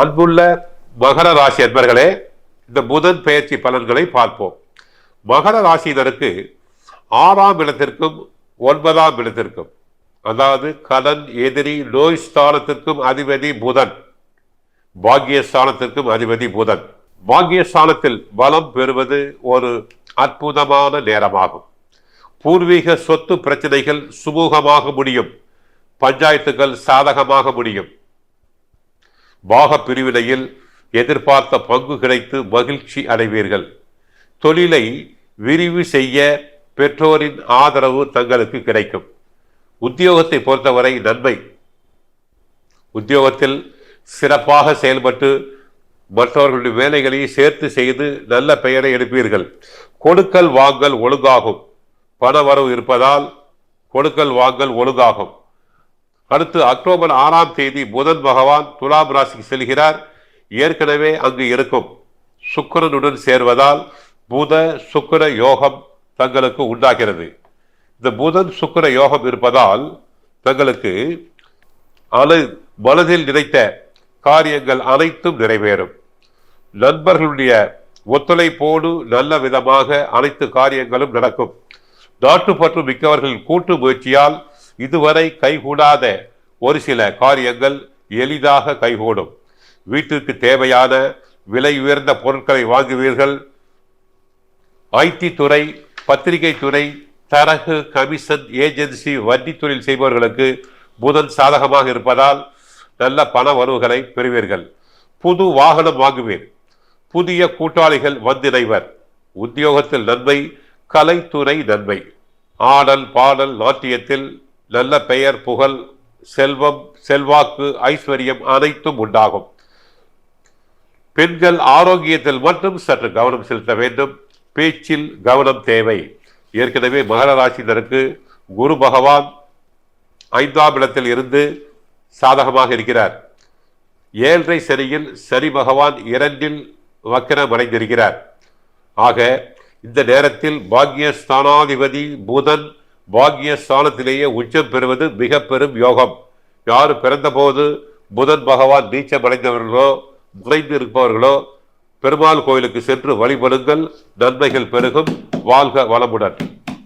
அன்புள்ள மகர ராசி அன்பர்களே இந்த புதன் பெயர்ச்சி பலன்களை பார்ப்போம். மகர ராசியினருக்கு ஆறாம் இடத்திற்கும் ஒன்பதாம் இடத்திற்கும் அதாவது கடன் எதிரி நோய் ஸ்தானத்திற்கும் அதிபதி புதன். பாக்கியஸ்தானத்திற்கும் அதிபதி புதன். பாக்கியஸ்தானத்தில் பலம் பெறுவது ஒரு அற்புதமான நேரமாகும். பூர்வீக சொத்து பிரச்சனைகள் சுமூகமாக முடியும். பஞ்சாயத்துகள் சாதகமாக முடியும். பாக பிரிவினையில் எதிர்பார்த்த பங்கு கிடைத்து மகிழ்ச்சி அடைவீர்கள். தொழிலை விரிவு செய்ய பெற்றோரின் ஆதரவு தங்களுக்கு கிடைக்கும். உத்தியோகத்தை பொறுத்தவரை நன்மை. உத்தியோகத்தில் சிறப்பாக செயல்பட்டு மற்றவர்களுடைய வேலைகளை சேர்த்து செய்து நல்ல பெயரை எடுப்பீர்கள். கொடுக்கல் வாங்கல் ஒழுங்காகும். பணவரவு இருப்பதால் கொடுக்கல் வாங்கல் ஒழுங்காகும். அடுத்து அக்டோபர் ஆறாம் தேதி புதன் பகவான் துலாம் ராசிக்கு செல்கிறார். ஏற்கனவே அங்கு இருக்கும் சுக்கரனுடன் சேர்வதால் புத சுக்கர யோகம் தங்களுக்கு உண்டாகிறது. இந்த புதன் சுக்கர யோகம் இருப்பதால் தங்களுக்கு அனை மனதில் நினைத்த காரியங்கள் அனைத்தும் நிறைவேறும். நண்பர்களுடைய ஒத்துழைப்போடு நல்ல விதமாக அனைத்து காரியங்களும் நடக்கும். நாட்டுப்பற்று மிக்கவர்கள் கூட்டு முயற்சியால் இதுவரை கைகூடாத ஒரு சில காரியங்கள் எளிதாக கைகூடும். வீட்டிற்கு தேவையான விலை உயர்ந்த பொருட்களை வாங்குவீர்கள். ஐடி துறை பத்திரிகை துறை தரகு கமிஷன் ஏஜென்சி வட்டி தொழில் செய்பவர்களுக்கு புதன் சாதகமாக இருப்பதால் நல்ல பண வரவுகளை பெறுவீர்கள். புது வாகனம் வாங்குவீர் புதிய கூட்டாளிகள் வந்திணைவர் உத்தியோகத்தில் நன்மை கலைத்துறை நன்மை. ஆடல் பாடல் நாட்டியத்தில் நல்ல பெயர் புகழ் செல்வம் செல்வாக்கு ஐஸ்வர்யம் அனைத்தும் உண்டாகும். பெண்கள் ஆரோக்கியத்தில் மட்டும் சற்று கவனம் செலுத்த வேண்டும். பேச்சில் கவனம் தேவை. ஏற்கனவே மகர ராசினருக்கு குரு பகவான் ஐந்தாம் இடத்தில் இருந்து சாதகமாக இருக்கிறார். ஏழரை சனியில் சனி பகவான் இரண்டில் வக்கரம் அடைந்திருக்கிறார் ஆக இந்த நேரத்தில் பாக்யஸ்தானாதிபதி புதன் பாக்யஸ்தானத்திலேயே உச்சம் பெறுவது மிக பெரும் யோகம். யார் பிறந்தபோது புதன் பகவான் நீச்சம் அடைந்தவர்களோ முறைந்து இருப்பவர்களோ பெருமாள் கோயிலுக்கு சென்று வழிபடுங்கள். நன்மைகள் பெருகும். வாழ்க வளமுடன்.